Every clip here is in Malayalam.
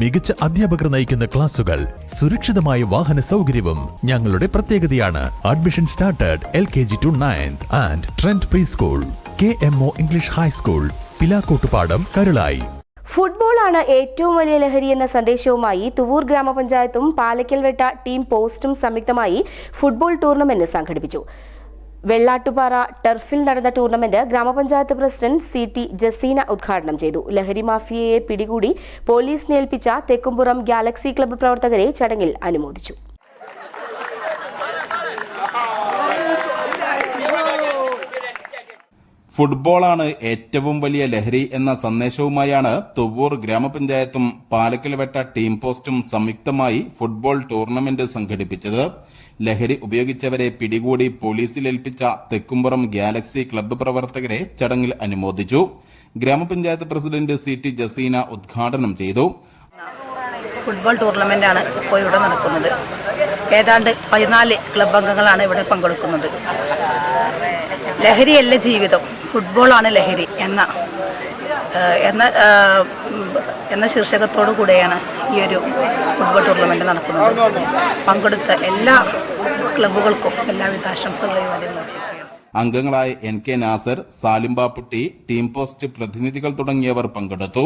മികച്ച അധ്യാപകർ നയിക്കുന്ന ക്ലാസുകൾ സുരക്ഷിതമായ വാഹന സൗകര്യവും ഞങ്ങളുടെ പ്രത്യേകതയാണ്. Admission started L K G to ninth and trend pre school K M O English high school Pilakkottupadam Karulai football ആണ് ഏറ്റവും വലിയ ലഹരി എന്ന സന്ദേശവുമായി തുവൂർ ഗ്രാമപഞ്ചായത്തും പാലക്കൽവെട്ട ടീം പോസ്റ്റും സംയുക്തമായി ഫുട്ബോൾ ടൂർണമെന്റ് സംഘടിപ്പിച്ചു. വെള്ളാട്ടുപാറ ടർഫിൽ നടന്ന ടൂർണമെന്റ് ഗ്രാമപഞ്ചായത്ത് പ്രസിഡന്റ് സി ടി ജസീന ഉദ്ഘാടനം ചെയ്തു. ലഹരി മാഫിയയെ പിടികൂടി പോലീസിനേൽപ്പിച്ച തെക്കുംപുറം ഗാലക്സി ക്ലബ്ബ് പ്രവർത്തകരെ ചടങ്ങിൽ അനുമോദിച്ചു. ഫുട്ബോളാണ് ഏറ്റവും വലിയ ലഹരി എന്ന സന്ദേശവുമായാണ് തുവ്വൂർ ഗ്രാമപഞ്ചായത്തും പാലക്കൽവെട്ട ടീം പോസ്റ്റും സംയുക്തമായി ഫുട്ബോൾ ടൂർണമെന്റ് സംഘടിപ്പിച്ചത്. ലഹരി ഉപയോഗിച്ചവരെ പിടികൂടി പോലീസിലേൽപ്പിച്ച തെക്കുംപുറം ഗാലക്സി ക്ലബ്ബ് പ്രവർത്തകരെ ചടങ്ങിൽ അനുമോദിച്ചു. ഗ്രാമപഞ്ചായത്ത് പ്രസിഡന്റ് സി ടി ജസീന ഉദ്ഘാടനം ചെയ്തു. ഫുട്ബോൾ ടൂർണമെന്റാണ് ഇപ്പോൾ ഇവിടെ നടക്കുന്നത്. ഏതാണ്ട് പതിനാല് ക്ലബ് അംഗങ്ങളാണ് ഇവിടെ പങ്കെടുക്കുന്നത്. ലഹരിയല്ല ജീവിതം. ഫുട്ബോളാണ് ലഹരി എന്ന എന്ന എന്ന ശീർഷകത്തോടു കൂടെയാണ് ഈ ഒരു ഫുട്ബോൾ ടൂർണമെന്റ് നടക്കുന്നത്. പങ്കെടുത്ത എല്ലാ ക്ലബുകൾക്കും എല്ലാവിധ ആശംസകളെയും അറിയിക്കുന്നു അംഗങ്ങളായ N K Nasar Salimbapputty team post പ്രതിനിധികൾ തുടങ്ങിയവർ പങ്കെടുത്തു.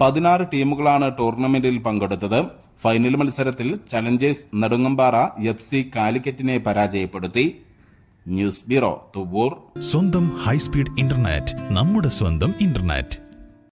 പതിനാറ് ടീമുകളാണ് ടൂർണമെന്റിൽ പങ്കെടുത്തത്. ഫൈനൽ മത്സരത്തിൽ ചലഞ്ചേഴ്സ് നെടുങ്ങമ്പാറ എഫ് സി കാലിക്കറ്റിനെ പരാജയപ്പെടുത്തി. News bureau Thuvur. സ്വന്തം ഹൈസ്പീഡ് ഇന്റർനെറ്റ് നമ്മുടെ സ്വന്തം ഇന്റർനെറ്റ്.